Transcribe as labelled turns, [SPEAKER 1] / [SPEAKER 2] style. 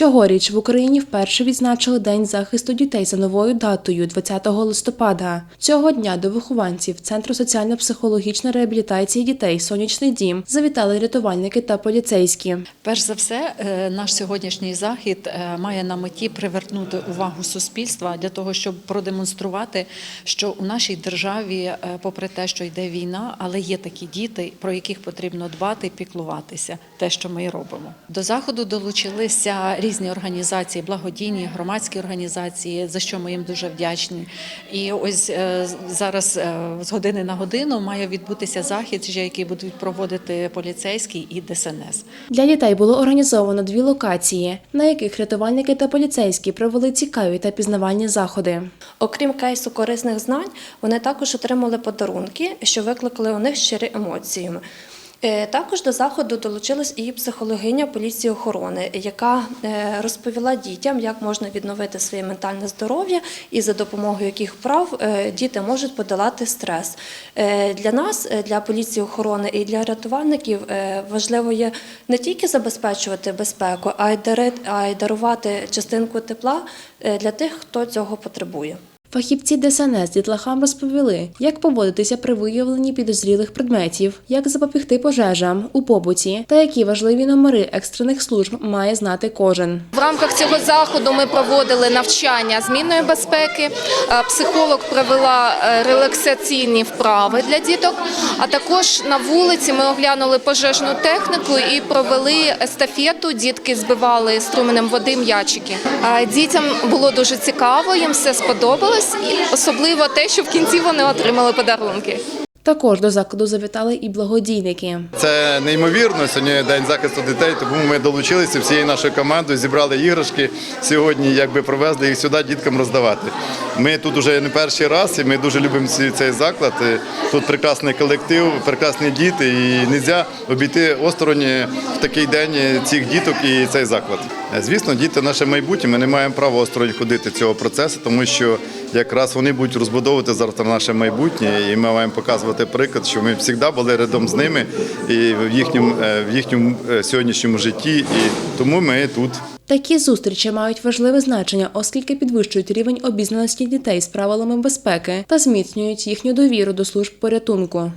[SPEAKER 1] Цьогоріч в Україні вперше відзначили День захисту дітей за новою датою 20 листопада. Цього дня до вихованців Центру соціально-психологічної реабілітації дітей Сонячний дім завітали рятувальники та поліцейські.
[SPEAKER 2] Перш за все, е, наш сьогоднішній захід е, має на меті привернути увагу суспільства для того, щоб продемонструвати, що у нашій державі, е, попри те, що йде війна, але є такі діти, про яких потрібно дбати, піклуватися, те, що ми робимо. До заходу долучилися різні організації, благодійні, громадські організації, за що ми їм дуже вдячні. І ось е, зараз е, з години на годину має відбутися захід, який будуть проводити поліцейські і ДСНС.
[SPEAKER 1] Для дітей було організовано дві локації, на яких рятувальники та поліцейські провели цікаві та пізнавальні заходи.
[SPEAKER 3] Окрім кейсу корисних знань, вони також отримали подарунки, що викликали у них щирі емоції. Е, Також до заходу долучилась і психологиня поліції охорони, яка е, розповіла дітям, як можна відновити своє ментальне здоров'я і за допомогою яких прав е, діти можуть подолати стрес. Для нас, для поліції охорони і для рятувальників важливо є не тільки забезпечувати безпеку, а й дарувати частинку тепла для тих, хто цього потребує.
[SPEAKER 1] Фахівці ДСНС дітлахам розповіли, як поводитися при виявленні підозрілих предметів, як запобігти пожежам у побуті та які важливі номери екстрених служб має знати кожен.
[SPEAKER 4] В рамках цього заходу ми проводили навчання змінної безпеки. Е, Психолог провела е, релаксаційні вправи для діток. А також на вулиці ми оглянули пожежну техніку і провели естафету. Дітки збивали струменем води м'ячики. Е, Дітям було дуже цікаво, їм все сподобалось, і особливо те, що в кінці вони отримали подарунки.
[SPEAKER 1] Також до закладу завітали і благодійники.
[SPEAKER 5] Це неймовірно. Сьогодні день захисту дітей, тому ми долучилися всією нашою командою, зібрали іграшки сьогодні, якби провезли їх сюди діткам роздавати. Ми тут вже не перший раз, і ми дуже любимо цей заклад. Тут прекрасний колектив, прекрасні діти, і не можна обійти осторонь в такий день цих діток і цей заклад. Звісно, діти наше майбутнє. Ми не маємо права осторонь ходити цього процесу, тому що якраз вони будуть розбудовувати завтра наше майбутнє, і ми маємо показувати приклад, що ми завжди були рядом з ними і в їхньому, е, в їхньому е, сьогоднішньому житті. І тому ми тут.
[SPEAKER 1] Такі зустрічі мають важливе значення, оскільки підвищують рівень обізнаності дітей з правилами безпеки та зміцнюють їхню довіру до служб порятунку.